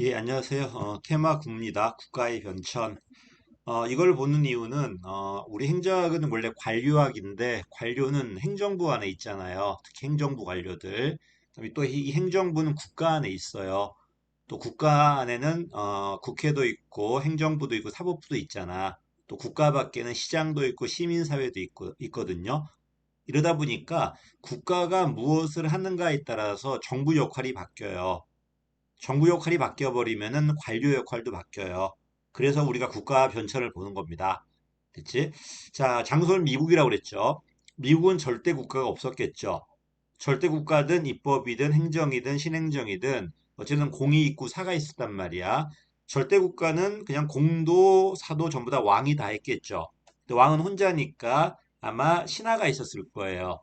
예, 안녕하세요. 어, 테마국입니다. 국가의 변천. 어, 이걸 보는 이유는 어, 우리 행정학은 원래 관료학인데 관료는 행정부 안에 있잖아요. 특히 행정부 관료들. 또 이 행정부는 국가 안에 있어요. 또 국가 안에는 어, 국회도 있고 행정부도 있고 사법부도 있잖아. 또 국가 밖에는 시장도 있고 시민사회도 있고 있거든요. 이러다 보니까 국가가 무엇을 하는가에 따라서 정부 역할이 바뀌어요. 정부 역할이 바뀌어 버리면은 관료 역할도 바뀌어요. 그래서 우리가 국가 변천을 보는 겁니다. 됐지? 자, 장소는 미국이라고 그랬죠. 미국은 절대 국가가 없었겠죠. 절대 국가든 입법이든 행정이든 신행정이든 어쨌든 공이 있고 사가 있었단 말이야. 절대 국가는 그냥 공도 사도 전부 다 왕이 다 했겠죠. 왕은 혼자니까 아마 신하가 있었을 거예요.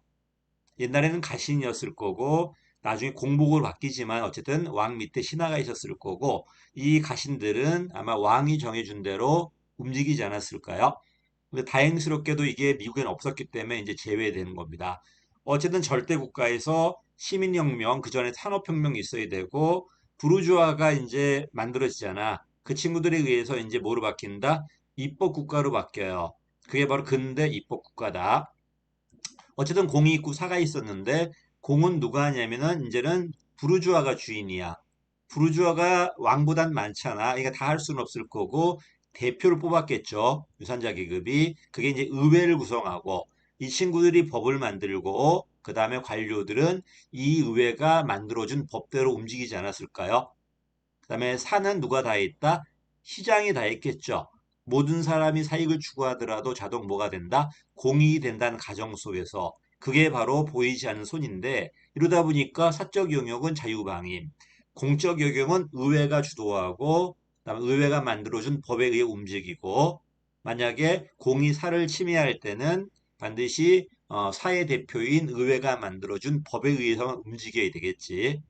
옛날에는 가신이었을 거고 나중에 공복으로 바뀌지만 어쨌든 왕 밑에 신하가 있었을 거고 이 가신들은 아마 왕이 정해준 대로 움직이지 않았을까요? 근데 다행스럽게도 이게 미국에는 없었기 때문에 이제 제외되는 겁니다. 어쨌든 절대 국가에서 시민혁명, 그 전에 산업혁명이 있어야 되고 부르주아가 이제 만들어지잖아. 그 친구들에 의해서 이제 뭐로 바뀐다? 입법 국가로 바뀌어요. 그게 바로 근대 입법 국가다. 어쨌든 공이 있고 사가 있었는데 공은 누가 하냐면은 이제는 부르주아가 주인이야. 부르주아가 왕보단 많잖아. 이거 다할 수는 없을 거고 대표를 뽑았겠죠. 유산자 계급이. 그게 이제 의회를 구성하고 이 친구들이 법을 만들고 그 다음에 관료들은 이 의회가 만들어준 법대로 움직이지 않았을까요? 그 다음에 사는 누가 다 했다? 시장이 다 했겠죠. 모든 사람이 사익을 추구하더라도 자동 뭐가 된다? 공익이 된다는 가정 속에서 그게 바로 보이지 않는 손인데 이러다 보니까 사적 영역은 자유방임, 공적 영역은 의회가 주도하고 그다음에 의회가 만들어준 법에 의해 움직이고 만약에 공이 사를 침해할 때는 반드시 어, 사회 대표인 의회가 만들어준 법에 의해서 움직여야 되겠지.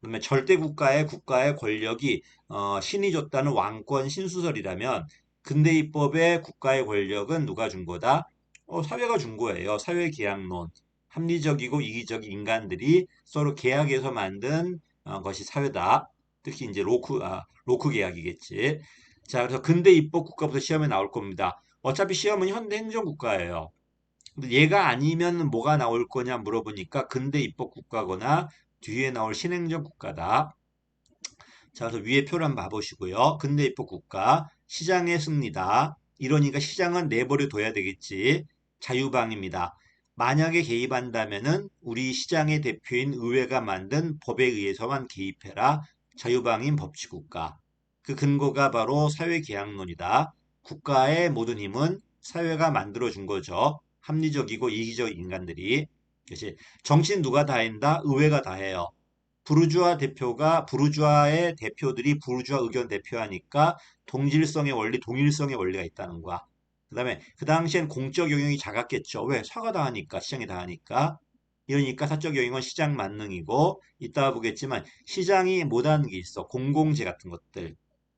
그다음에 절대 국가의 국가의 권력이 어, 신이 줬다는 왕권 신수설이라면 근대 입법의 국가의 권력은 누가 준 거다? 어, 사회가 준 거예요. 사회 계약론. 합리적이고 이기적인 인간들이 서로 계약해서 만든 어, 것이 사회다. 특히 이제 로크, 아, 로크 계약이겠지. 자, 그래서 근대 입법 국가부터 시험에 나올 겁니다. 어차피 시험은 현대 행정 국가예요. 근데 얘가 아니면 뭐가 나올 거냐 물어보니까 근대 입법 국가거나 뒤에 나올 신행정 국가다. 자, 그래서 위에 한번 봐보시고요. 근대 입법 국가, 시장의 승리다. 이러니까 시장은 내버려 둬야 되겠지. 자유방입니다. 만약에 개입한다면은 우리 시장의 대표인 의회가 만든 법에 의해서만 개입해라. 자유방임 법치국가. 그 근거가 바로 사회계약론이다. 국가의 모든 힘은 사회가 만들어준 거죠. 합리적이고 이기적 인간들이. 그렇지. 정치는 누가 다 한다? 의회가 다 해요. 부르주아 대표가 부르주아의 대표들이 부르주아 의견 대표하니까 동질성의 원리, 동일성의 원리가 있다는 거야. 그 다음에 그 당시엔 공적 영역이 작았겠죠. 왜? 사가 다 하니까, 시장이 다 하니까. 이러니까 사적 영역은 시장 만능이고 이따가 보겠지만 시장이 못하는 게 있어. 공공재 같은 것들.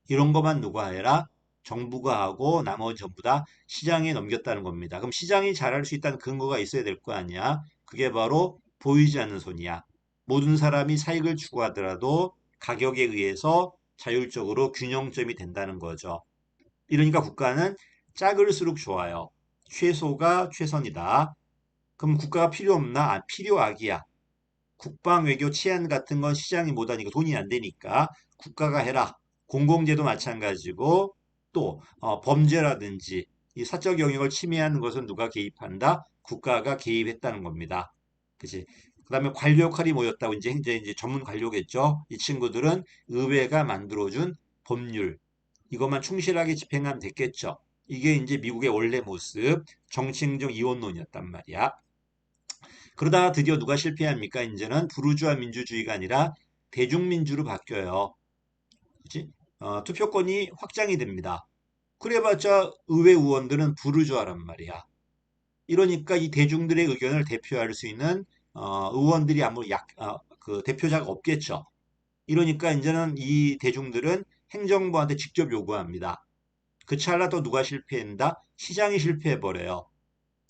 이런 것만 누가 해라? 정부가 하고 나머지 전부 다 시장에 넘겼다는 겁니다. 그럼 시장이 잘할 수 있다는 근거가 있어야 될 거 아니야? 그게 바로 보이지 않는 손이야. 모든 사람이 사익을 추구하더라도 가격에 의해서 자율적으로 균형점이 된다는 거죠. 이러니까 국가는 작을수록 좋아요. 최소가 최선이다. 그럼 국가가 필요 없나? 아, 필요악이야. 국방, 외교, 치안 같은 건 시장이 못하니까 돈이 안 되니까 국가가 해라. 공공재도 마찬가지고 또 어, 범죄라든지 이 사적 영역을 침해하는 것은 누가 개입한다? 국가가 개입했다는 겁니다. 그치? 그 다음에 관료 역할이 뭐였다고 이제, 이제, 이제 전문 관료겠죠. 이 친구들은 의회가 만들어준 법률, 이것만 충실하게 집행하면 됐겠죠. 이게 이제 미국의 원래 모습, 정치행정 이원론이었단 말이야. 그러다가 드디어 누가 실패합니까? 이제는 부르주아 민주주의가 아니라 대중민주로 바뀌어요. 그치? 어, 투표권이 확장이 됩니다. 그래봤자 의회 의원들은 부르주아란 말이야. 이러니까 이 대중들의 의견을 대표할 수 있는 어, 의원들이 아무리 약, 어, 그 대표자가 없겠죠. 이러니까 이제는 이 대중들은 행정부한테 직접 요구합니다. 그 찰나 또 누가 실패한다? 시장이 실패해버려요.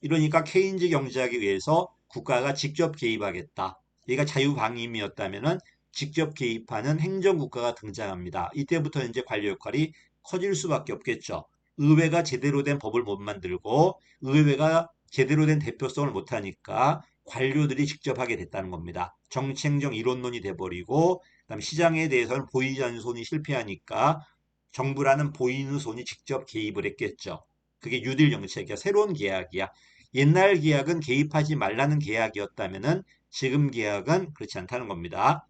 이러니까 케인즈 경제학에 의해서 국가가 직접 개입하겠다. 얘가 자유방임이었다면 직접 개입하는 행정국가가 등장합니다. 이때부터 이제 관료 역할이 커질 수밖에 없겠죠. 의회가 제대로 된 법을 못 만들고 의회가 제대로 된 대표성을 못하니까 관료들이 직접 하게 됐다는 겁니다. 정치행정 이론론이 돼버리고 그다음에 시장에 대해서는 보이지 않는 손이 실패하니까 정부라는 보이는 손이 직접 개입을 했겠죠. 그게 뉴딜 정책이야. 새로운 계약이야. 옛날 계약은 개입하지 말라는 계약이었다면은 지금 계약은 그렇지 않다는 겁니다.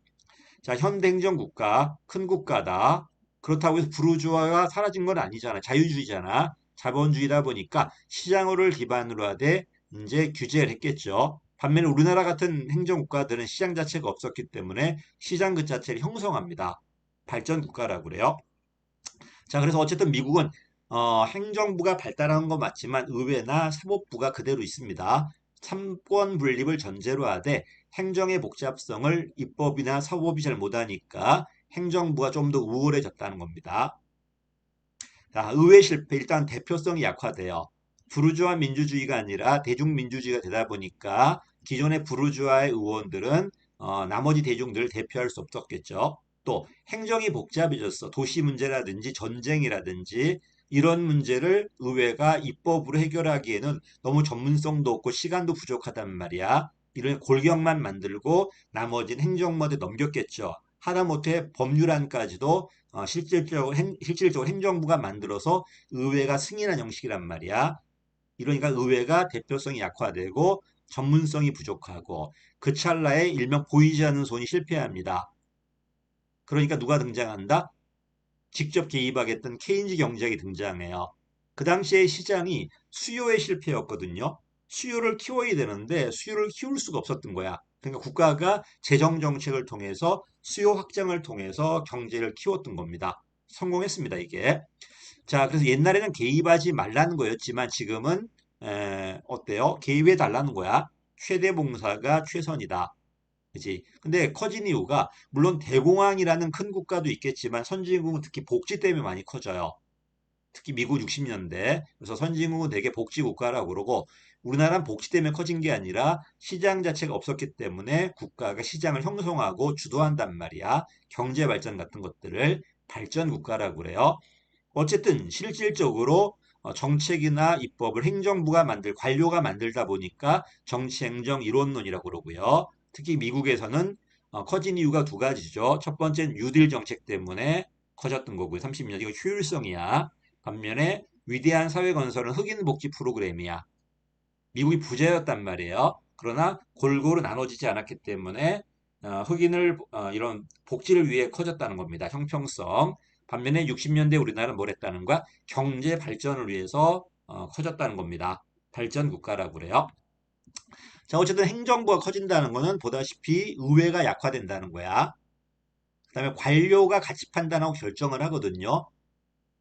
자, 현대행정 국가, 큰 국가다. 그렇다고 해서 부르주아가 사라진 건 아니잖아. 자유주의잖아. 자본주의다 보니까 시장을 기반으로 하되 이제 규제를 했겠죠. 반면에 우리나라 같은 행정국가들은 시장 자체가 없었기 때문에 시장 그 자체를 형성합니다. 발전 국가라고 그래요. 자, 그래서 어쨌든 미국은 어, 행정부가 발달한 건 맞지만 의회나 사법부가 그대로 있습니다. 삼권 분립을 전제로 하되 행정의 복잡성을 입법이나 사법이 잘 못하니까 행정부가 좀 더 우월해졌다는 겁니다. 자, 의회 실패 일단 대표성이 약화돼요. 부르주아 민주주의가 아니라 대중민주주의가 되다 보니까 기존의 부르주아의 의원들은 어, 나머지 대중들을 대표할 수 없었겠죠. 또 행정이 복잡해졌어. 도시 문제라든지 전쟁이라든지 이런 문제를 의회가 입법으로 해결하기에는 너무 전문성도 없고 시간도 부족하단 말이야. 이런 골격만 만들고 나머지는 행정부한테 넘겼겠죠. 하다못해 법률안까지도 어, 실질적으로, 행, 실질적으로 행정부가 만들어서 의회가 승인한 형식이란 말이야. 이러니까 의회가 대표성이 약화되고 전문성이 부족하고 그 찰나에 일명 보이지 않는 손이 실패합니다. 그러니까 누가 등장한다? 직접 개입하겠던 케인즈 경제학이 등장해요. 그 당시에 시장이 수요의 실패였거든요. 수요를 키워야 되는데 수요를 키울 수가 없었던 거야. 그러니까 국가가 재정 정책을 통해서 수요 확장을 통해서 경제를 키웠던 겁니다. 성공했습니다, 이게. 자, 그래서 옛날에는 개입하지 말라는 거였지만 지금은 에, 어때요? 개입해 달라는 거야. 최대 봉사가 최선이다. 그지? 근데 커진 이유가 물론 대공황이라는 큰 국가도 있겠지만 선진국은 특히 복지 때문에 많이 커져요. 특히 미국 60년대. 그래서 선진국은 되게 복지 국가라고 그러고 우리나라는 복지 때문에 커진 게 아니라 시장 자체가 없었기 때문에 국가가 시장을 형성하고 주도한단 말이야. 경제 발전 같은 것들을 발전 국가라고 그래요. 어쨌든 실질적으로 어, 정책이나 입법을 행정부가 만들, 관료가 만들다 보니까 정치행정 이론론이라고 그러고요. 특히 미국에서는 어, 커진 이유가 두 가지죠. 첫 번째는 뉴딜 정책 때문에 커졌던 거고요. 30년. 이거 효율성이야. 반면에 위대한 사회 건설은 흑인 복지 프로그램이야. 미국이 부자였단 말이에요. 그러나 골고루 나눠지지 않았기 때문에 어, 흑인을 어, 이런 복지를 위해 커졌다는 겁니다. 형평성. 반면에 60년대 우리나라는 뭘 했다는 거야? 경제 발전을 위해서 어, 커졌다는 겁니다. 발전 국가라고 그래요. 자, 어쨌든 행정부가 커진다는 거는 보다시피 의회가 약화된다는 거야. 그 다음에 관료가 가치 판단하고 결정을 하거든요.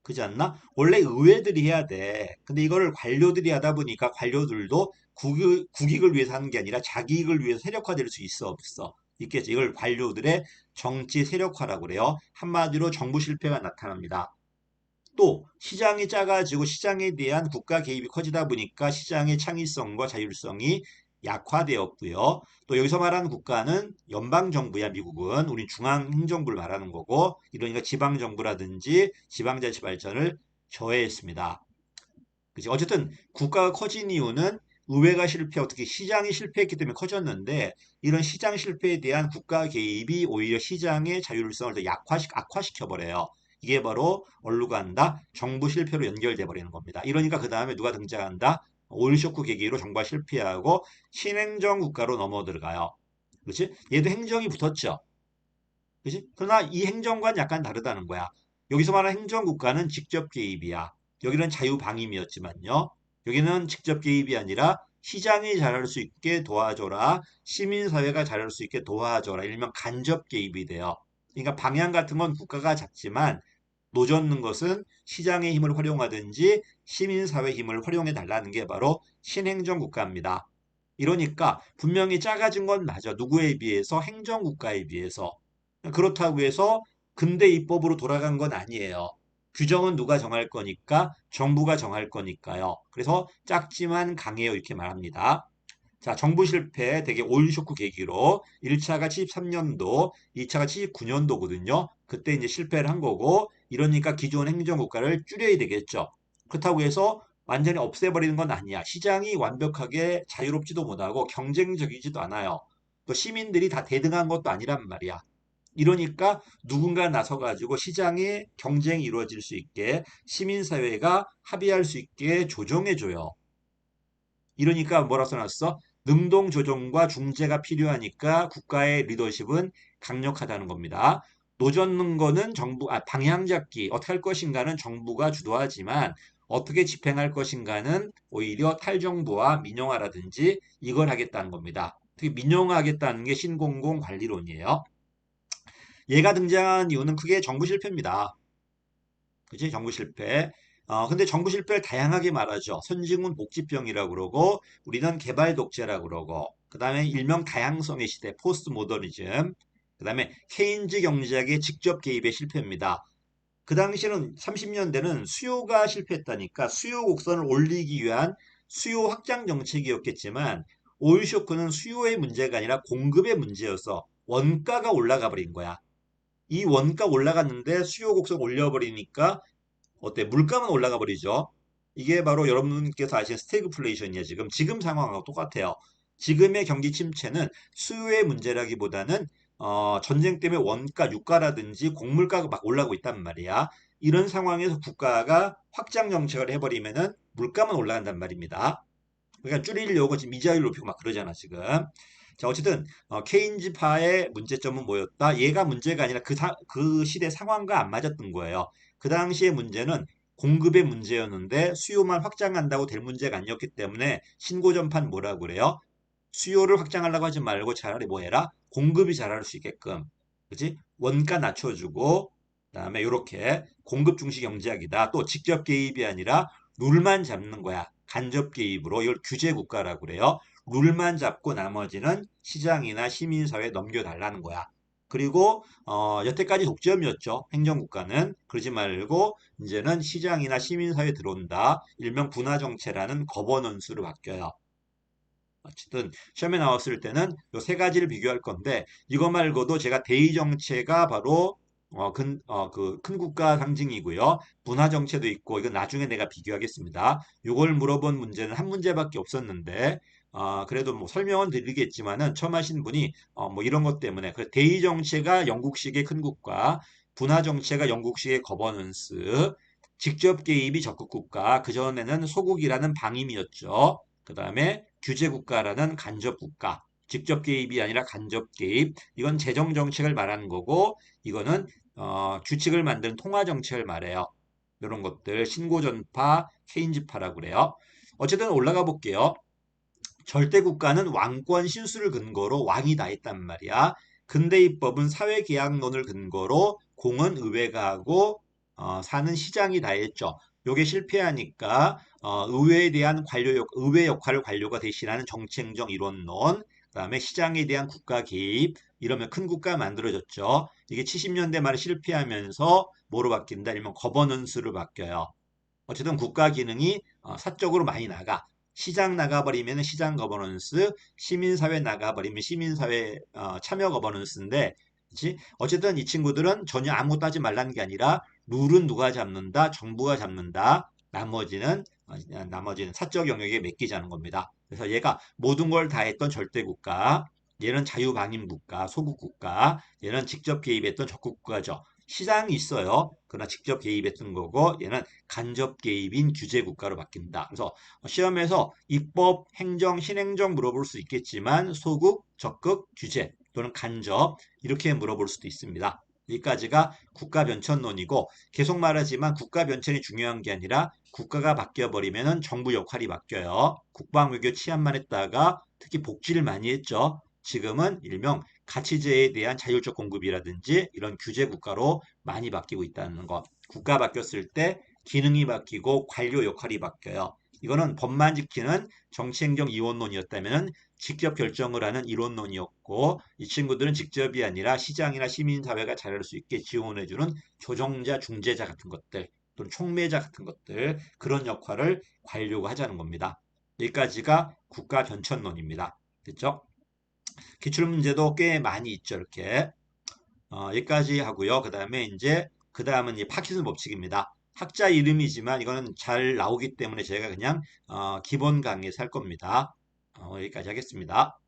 그지 않나? 원래 의회들이 해야 돼. 근데 이거를 관료들이 하다 보니까 관료들도 국익, 국익 을 위해서 하는 게 아니라 자기 이익을 위해서 세력화될 수 있어 없어? 있겠지. 이걸 관료들의 정치 세력화라고 그래요. 한마디로 정부 실패가 나타납니다. 또 시장이 작아지고 시장에 대한 국가 개입이 커지다 보니까 시장의 창의성과 자율성이 약화되었고요. 또 여기서 말하는 국가는 연방정부야, 미국은. 우리 중앙행정부를 말하는 거고, 이러니까 지방정부라든지 지방자치 발전을 저해했습니다. 그치? 어쨌든 국가가 커진 이유는 의회가 실패, 어떻게 시장이 실패했기 때문에 커졌는데, 이런 시장 실패에 대한 국가 개입이 오히려 시장의 자율성을 더 약화시, 악화시켜버려요. 이게 바로 얼루 간다? 정부 실패로 연결돼 버리는 겁니다. 이러니까 그 다음에 누가 등장한다? 오일쇼크 계기로 정부가 실패하고 신행정 국가로 넘어 들어가요. 그렇지? 얘도 행정이 붙었죠. 그렇지? 그러나 이 행정과는 약간 다르다는 거야. 여기서 말하는 행정 국가는 직접 개입이야. 여기는 자유방임이었지만요. 여기는 직접 개입이 아니라 시장이 잘할 수 있게 도와줘라. 시민사회가 잘할 수 있게 도와줘라. 일명 간접 개입이 돼요. 그러니까 방향 같은 건 국가가 잡지만 노젓는 것은 시장의 힘을 활용하든지 시민사회 힘을 활용해 달라는 게 바로 신행정국가입니다. 이러니까 분명히 작아진 건 맞아. 누구에 비해서 행정국가에 비해서. 그렇다고 해서 근대 입법으로 돌아간 건 아니에요. 규정은 누가 정할 거니까 정부가 정할 거니까요. 그래서 작지만 강해요 이렇게 말합니다. 자, 정부 실패 되게 오일 쇼크 계기로 1차가 73년도, 2차가 79년도거든요. 그때 이제 실패를 한 거고 이러니까 기존 행정국가를 줄여야 되겠죠. 그렇다고 해서 완전히 없애버리는 건 아니야. 시장이 완벽하게 자유롭지도 못하고 경쟁적이지도 않아요. 또 시민들이 다 대등한 것도 아니란 말이야. 이러니까 누군가 나서가지고 시장에 경쟁이 이루어질 수 있게 시민사회가 합의할 수 있게 조정해줘요. 이러니까 뭐라 써놨어? 능동 조정과 중재가 필요하니까 국가의 리더십은 강력하다는 겁니다. 노젓는 거는 정부, 아, 방향 잡기, 어떻게 할 것인가는 정부가 주도하지만 어떻게 집행할 것인가는 오히려 탈정부와 민영화라든지 이걸 하겠다는 겁니다. 특히 민영화하겠다는 게 신공공 관리론이에요. 얘가 등장한 이유는 크게 정부 실패입니다. 그치? 정부 실패. 어, 근데 정부 실패를 다양하게 말하죠. 선진국 복지병이라고 그러고, 우리는 개발 독재라고 그러고, 그 다음에 일명 다양성의 시대, 포스트 모더니즘, 그 다음에 케인즈 경제학의 직접 개입의 실패입니다. 그 당시에는 30년대는 수요가 실패했다니까 수요 곡선을 올리기 위한 수요 확장 정책이었겠지만 오일 쇼크는 수요의 문제가 아니라 공급의 문제여서 원가가 올라가 버린 거야. 이 원가 올라갔는데 수요 곡선 올려버리니까 어때? 물가만 올라가 버리죠. 이게 바로 여러분께서 아시는 스태그플레이션이에요. 지금 지금 상황하고 똑같아요. 지금의 경기 침체는 수요의 문제라기보다는 어, 전쟁 때문에 원가, 유가라든지 곡물가가 막 올라가고 있단 말이야. 이런 상황에서 국가가 확장 정책을 해버리면은 물가만 올라간단 말입니다. 그러니까 줄이려고 지금 이자율 높이고 막 그러잖아, 지금. 자, 어쨌든 어, 케인즈파의 문제점은 뭐였다? 얘가 문제가 아니라 그, 사, 그 시대 상황과 안 맞았던 거예요. 그 당시의 문제는 공급의 문제였는데 수요만 확장한다고 될 문제가 아니었기 때문에 신고전판 뭐라고 그래요? 수요를 확장하려고 하지 말고 차라리 뭐 해라? 공급이 잘할 수 있게끔. 그지? 원가 낮춰주고, 그 다음에 이렇게 공급 중시 경제학이다. 또 직접 개입이 아니라 룰만 잡는 거야. 간접 개입으로 이걸 규제 국가라고 그래요. 룰만 잡고 나머지는 시장이나 시민사회에 넘겨달라는 거야. 그리고 어, 여태까지 독점이었죠. 행정국가는 그러지 말고 이제는 시장이나 시민사회에 들어온다. 일명 분화정체라는 거버넌스로 바뀌어요. 어쨌든 시험에 나왔을 때는 이 세 가지를 비교할 건데 이거 말고도 제가 대의 정체가 바로 어, 큰, 어, 그, 큰 국가 상징이고요. 분화 정체도 있고, 이건 나중에 내가 비교하겠습니다. 이걸 물어본 문제는 한 문제밖에 없었는데, 어, 그래도 뭐 설명은 드리겠지만은 처음 하신 분이, 어, 뭐 이런 것 때문에, 그 대의 정체가 영국식의 큰 국가, 분화 정체가 영국식의 거버넌스, 직접 개입이 적극 국가, 그전에는 소국이라는 방임이었죠. 그 다음에 규제 국가라는 간접 국가, 직접 개입이 아니라 간접 개입. 이건 재정 정책을 말하는 거고, 이거는 어, 규칙을 만드는 통화 정책을 말해요. 이런 것들 신고 전파, 케인즈파라고 그래요. 어쨌든 올라가 볼게요. 절대 국가는 왕권 신수를 근거로 왕이 다 했단 말이야. 근대 입법은 사회 계약론을 근거로 공은 의회가 하고 어, 사는 시장이 다 했죠. 요게 실패하니까 어, 의회에 대한 관료 역, 의회 역할을 관료가 대신하는 정치행정 이론론, 그다음에 시장에 대한 국가 개입, 이러면 큰 국가 만들어졌죠. 이게 70년대 말에 실패하면서 뭐로 바뀐다? 일명 거버넌스로 바뀌어요. 어쨌든 국가 기능이 어, 사적으로 많이 나가. 시장 나가버리면 시장 거버넌스, 시민사회 나가버리면 시민사회 어, 참여 거버넌스인데, 그치? 어쨌든 이 친구들은 전혀 아무것도 하지 말라는 게 아니라 룰은 누가 잡는다? 정부가 잡는다. 나머지는 어, 나머지는 사적 영역에 맡기자는 겁니다. 그래서 얘가 모든 걸 다 했던 절대 국가, 얘는 자유방임 국가, 소국 국가, 얘는 직접 개입했던 적국 국가죠. 시장이 있어요. 그러나 직접 개입했던 거고 얘는 간접 개입인 규제 국가로 바뀐다. 그래서 시험에서 입법, 행정, 신행정 물어볼 수 있겠지만 소국, 적극, 규제 또는 간접 이렇게 물어볼 수도 있습니다. 여기까지가 국가 변천론이고 계속 말하지만 국가 변천이 중요한 게 아니라 국가가 바뀌어버리면 정부 역할이 바뀌어요. 국방외교 치안만 했다가 특히 복지를 많이 했죠. 지금은 일명 가치제에 대한 자율적 공급이라든지 이런 규제 국가로 많이 바뀌고 있다는 것. 국가 바뀌었을 때 기능이 바뀌고 관료 역할이 바뀌어요. 이거는 법만 지키는 정치행정 이원론이었다면 직접 결정을 하는 이론론이었고 이 친구들은 직접이 아니라 시장이나 시민사회가 잘할 수 있게 지원해주는 조정자, 중재자 같은 것들 또는 촉매자 같은 것들 그런 역할을 관료가 하자는 겁니다. 여기까지가 국가 변천론입니다. 됐죠? 기출 문제도 꽤 많이 있죠. 이렇게 어, 여기까지 하고요. 그 다음에 이제 그 다음은 이 파킨슨 법칙입니다. 학자 이름이지만 이거는 잘 나오기 때문에 제가 그냥 어, 기본 강의에서 할 겁니다. 어, 여기까지 하겠습니다.